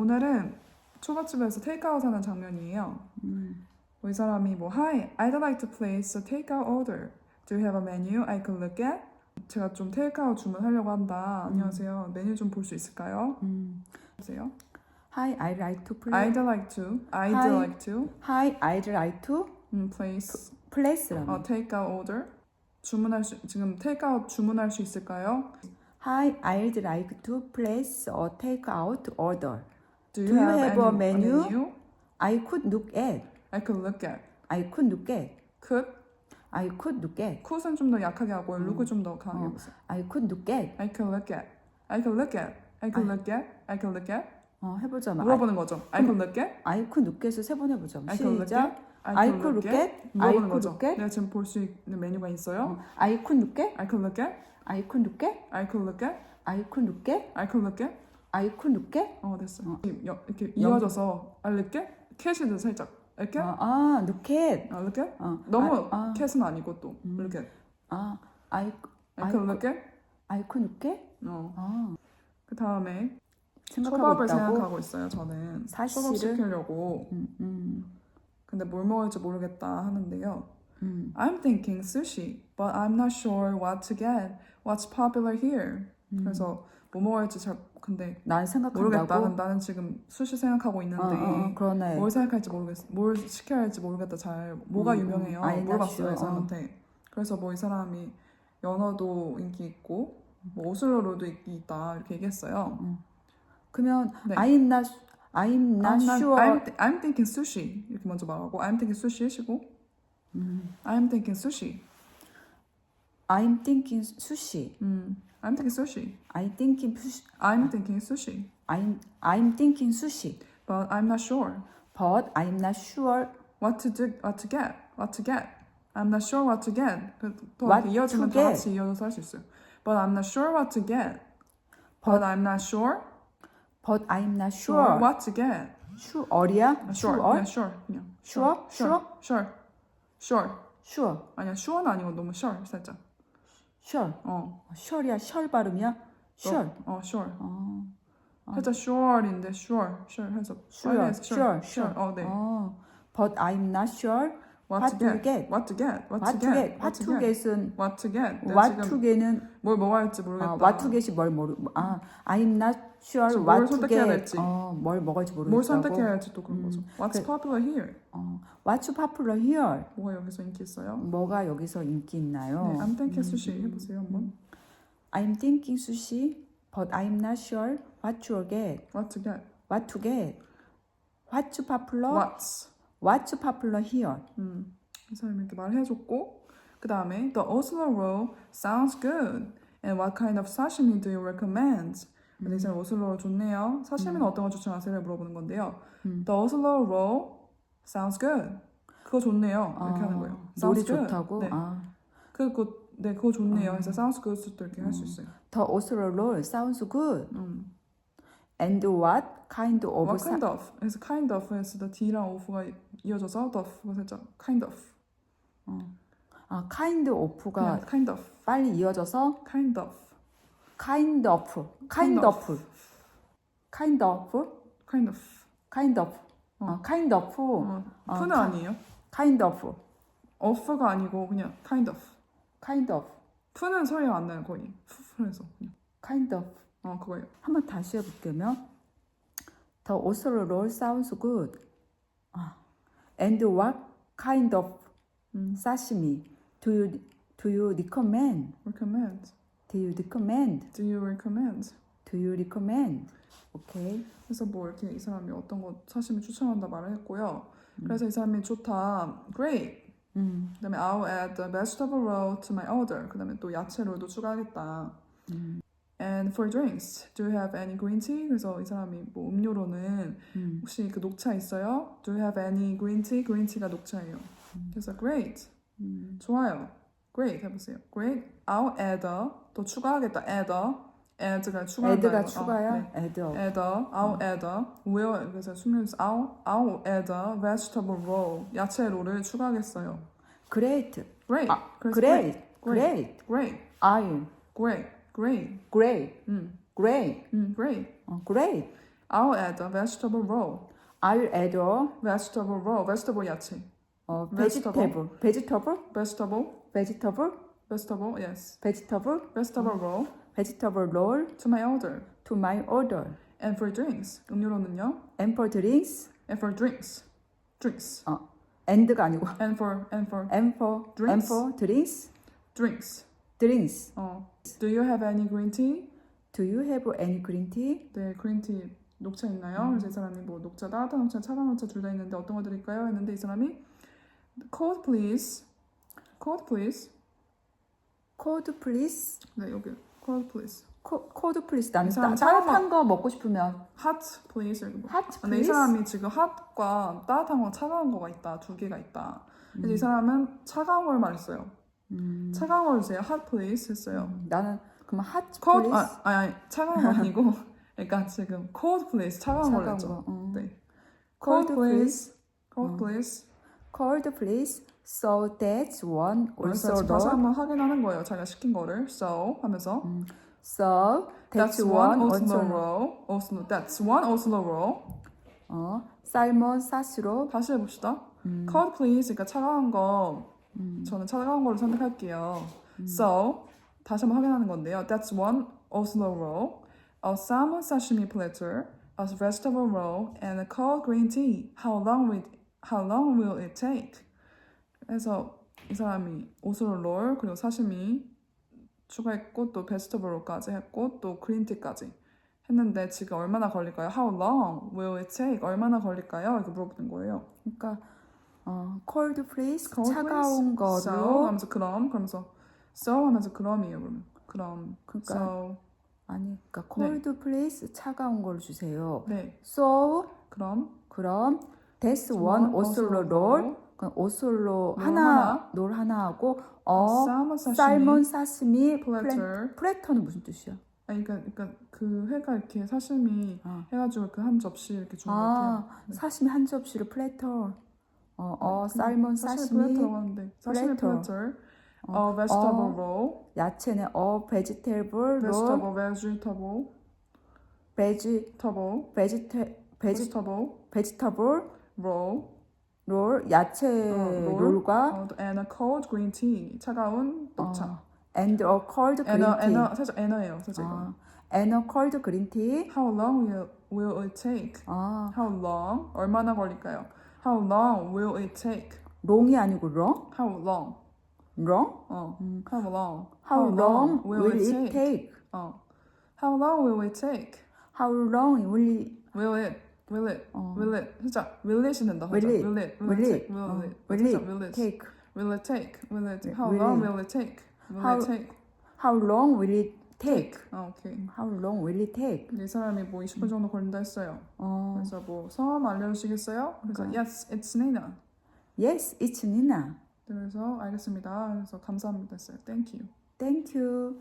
오늘은 초밥집에서 테이크아웃 하는 장면이에요. 음. 이 사람이 뭐 Hi, I'd like to place a takeout order. Do you have a menu I can look at? 제가 좀 테이크아웃 주문하려고 한다. 안녕하세요. 메뉴 좀 볼 수 있을까요? 음. 보세요. Hi, I'd like to play. I'd like to. I'd Hi. like to Hi, I'd like to 음, place place라는. 어, takeout order. 주문할 수 지금 테이크아웃 주문할 수 있을까요? Hi, I'd like to place a take-out order. Do you have a menu? I could look at. I could look at. I could look at. could I could look at. 콧은 좀 더 약하게 하고 음. look을 좀 더 강하게 어. 해보세요. I could look at. I can look at. I can look at. I can look at. I can look at. 어, 해보자. 막. 물어보는 거죠. I can look at. I could look at을 세 번 해보자. I can look 시작. at. I could look at. I 물어보는 could 거죠. look at. 내가 지금 볼 수 있는 메뉴가 있어요. 어, I could look at. I can look at. I could look at. I can look at. I could look at. I can look at. Look at. 어 됐어. 어. 여- 이렇게 영- 이어져서 at. 캣이도 살짝 이렇게. 어, 아, look at. 아 at. 어, 너무 아, 아, 캣은 아니고 또 음. at. 아. I could look at. 어. 아, 그 다음에 생각하고 초밥을 있다고. 생각하고 있어요. 저는 사실은- 초밥 시키려고. 음, 음, 근데 뭘 먹을지 모르겠다 하는데요. 음, I'm thinking sushi, but I'm not sure what to get. What's popular here? 음. 그래서 뭐 먹을지 잘 근데 난 모르겠다. 생각한다고. 나는 지금 수시 생각하고 있는데 어, 어, 어, 그러네. 뭘 생각할지 모르겠어. 뭘 시켜야 할지 모르겠다. 잘 뭐가 음, 음. 유명해요. 나 물어봤어요 싫어. 이 사람한테. 그래서 뭐 이 사람이 연어도 인기 있고 뭐 오슬로로도 인기 있다 이렇게 얘기했어요. 그러면 네. I'm not, I'm not I'm, not- sure. I'm, I'm thinking sushi 이렇게 먼저 말하고 I'm thinking sushi 시고 음, I'm thinking sushi. I'm thinking sushi. 음, I'm thinking sushi. I'm thinking sushi. I'm thinking sushi. I'm, I'm thinking sushi. But I'm not sure But I'm not sure what to do, what to get, what to get. I'm not sure what to get. 그- 또 What 이렇게 이어지면 to 다 get. 같이 이어져서 할 수 있어요. But I'm not sure what to get. But I'm not sure, But I'm not sure sure. what to get. sure이야? Sure, sure? 그냥 sure, 그냥 Sure? sure, sure, sure. sure. 아니야, sure는 아니고 너무 sure 살짝. Sure. 어, sure이야? sure 발음이야? sure. 어, sure. 어. 살짝 sure인데 해서 sure. sure. 어, 네. 어. But I'm not sure What, what to to get? What to get? What, what to to get? get. what to get은 What to get? 내가 what 지금 to get는 뭘 먹어야 할지 모르겠다. 아, what to get이 뭘 모르 아 I'm not sure 지금 뭘 what to 선택해야 get 될지. 어, 뭘 먹을지 모르겠다고 뭘 선택해야 할지 또 그런 음, 거죠. What's popular here? 어, What's popular here? 뭐가 여기서 인기 있어요? 뭐가 여기서 인기 있나요? 네, I'm thinking sushi 해보세요 한번. I'm thinking sushi, but I'm not sure what to get. What to get? What to get? What's popular? What's? What's popular here? 음, 이 사람이 이렇게 말해줬고 그 다음에 The Oslo roll sounds good. And what kind of sashimi do you recommend? 근데 이 사람 오슬로 롤 좋네요. 사시미는 어떤 거 추천하세요? 물어보는 건데요. 음. The Oslo roll sounds good. 그거 좋네요. 이렇게 아, 하는 거예요. good. 좋다고? 네. 아, 그거 네 그거 좋네요. 아. 그래서 sounds good도 이렇게 할수 음. 있어요. the Oslo roll sounds good. 음. And what kind of What kind of? 그래서 kind of 했을 때 D랑 of가 이어져서 dove가 살짝 kind of. 아, kind of가 그냥 kind of. 빨리 이어져서 kind of. kind of, kind Kind of, kind of, kind of. kind of, 어. 아, kind of, 어, 아, 푸는 카- 아니에요. kind of, of가 아니고 그냥 kind of. kind of, 푸는 소리가 안 나요 거의. 푸푸해서 그냥. kind of. 어 그거예요. 한번 다시 해볼게요. The Oslo roll sounds good. 아, and what kind of 음. sashimi do you do you recommend? recommend. Do you recommend? Do you recommend? Do you recommend? 오케이. 그래서 뭐 이렇게 이 사람이 어떤 거 사시미 추천한다 말을 했고요. 그래서 이 사람이 좋다. Great. 음, 그다음에 I'll add the vegetable roll to my order. 그다음에 또 야채 롤도 추가하겠다. 음, And for drinks, do you have any green tea? 그래서 이 사람이 뭐 음료로는 음, 혹시 그 녹차 있어요? Do you have any green tea? green tea가 녹차예요. 그래서 great, 음. 좋아요. great 해보세요. great, I'll add a, 또 추가하겠다. add a, add가 추가한다. add가. 추가야? 어, 네. add. add a, I'll add a, will 그래서 숙명에서 I'll, I'll add a vegetable roll, 야채 롤을 추가하겠어요. Great. great, 아, 그래서 great. great, Great. great, I. great, great, Great. 음, Great. 음, great. 어, great. I'll add a vegetable roll. I'll add a vegetable roll. vegetable 야채. 어, Vegetable. vegetable, vegetable, vegetable, vegetable, vegetable, yes. vegetable, vegetable roll vegetable roll to my order. to my order. And for drinks, 음료로는요. And for drinks, And for drinks, drinks. 어, and가 아니고 And for and for and for and Drinks. for drinks, drinks. Drinks. 어. Do you have any green tea? Do you have any green tea? 네, 그린티 녹차 있나요? 음. 그래서 이 사람이 뭐 녹차, 따뜻한 녹차, 차가운 녹차 둘 다 있는데 어떤 거 드릴까요? 했는데 이 사람이 cold please, cold please. Cold please. 네, 여기 cold please. 코, cold please. 나는 이 사람 따, 따뜻한 거 먹고 싶으면 hot please. 뭐. hot 근데 이 please. 사람이 지금 hot과 따뜻한 거, 차가운 거가 있다. 두 개가 있다. 그래서 이 음. 사람은 차가운 걸 말했어요. 음. 차가운 걸 주세요. hot please 했어요. 음, 나는 그러면 hot cold please. 아, 아니, 아니 차가운 거 아니고 그러니까 지금 cold please 차가운 걸 했죠. 거. 음. 네. Cold cold please. cold 어. please. Cold please. So that's one also 지금 다시. 한번 확인하는 거예요. 자기가 시킨 거를. So 하면서 음. So that's that's one also roll. Oslo. That's one Oslo roll. 어, 살몬 사시로 다시 해봅시다. 음. Cold please. 그러니까 차가운 거. 음. 저는 차가운 거를 선택할게요. So 다시 한번 확인하는 건데요. That's one Oslo roll. A salmon sashimi platter. A vegetable roll and a cold green tea. How long will How long will it take? 그래서 이 사람이 오슬로 롤 그리고 사시미 추가했고 또 베스터블 롤까지 했고 또 그린티까지 했는데 지금 얼마나 걸릴까요? How long will it take? 얼마나 걸릴까요? 이렇게 물어보는 거예요. 그러니까 어, cold please Cold 차가운 please. So 거로 하면서 그럼 그러면서 so 하면서 그럼이에요. 그러면 그럼 그러니까 so 아니 그러니까 cold please 차가운 걸 주세요. 네 So 그럼 그럼 that's one 오슬로 롤 그럼 오슬로 롤 하나. 롤 하나 하고 어 살몬 사시미 플래터는 무슨 뜻이야? 아니 그러니까, 그러니까 그 회가 이렇게 사시미 어. 해가지고 그 한 접시 이렇게 준것 같아요. 아 사시미 한 접시를 플래터 어, 어 네, 살몬 사시미 하는데. 플래터 어, 어, vegetable 어. roll 야채는 어 베지테이블 롤 vegetable vegetable 베지 vegetable 베지테 베지 vegetable 베지터블 roll 롤 야채 어, 롤. 롤과 어, and a cold green tea 차가운 녹차 어, and a cold green tea a 살짝 에너예요 이거. 아, and a cold green tea How long will, will it take? 아 How long? 얼마나 걸릴까요? How long will it take? 롱이 아니고 롱? How long? 롱? 어. 음. How long? How long will, will it it take? take? 어. How long will it take? How long will it Will it? Will it? 어, Will it? 살짝 will it이 된다. 살짝. Will it? Will it? will it? it? take? Will 어, it? will 살짝 it will it? take? Will it take? Will it? How Will long it? will it take? Will How- it take? How long will it take? 아, 오케이. How long will it take? 이 사람이 뭐 20분 정도 걸린다 했어요. 어, 그래서 뭐 성함 알려주시겠어요? 그래서 Okay. Yes, it's Nina. yes, it's Nina. 그래서 알겠습니다. 그래서 감사합니다 했어요. Thank you. Thank you.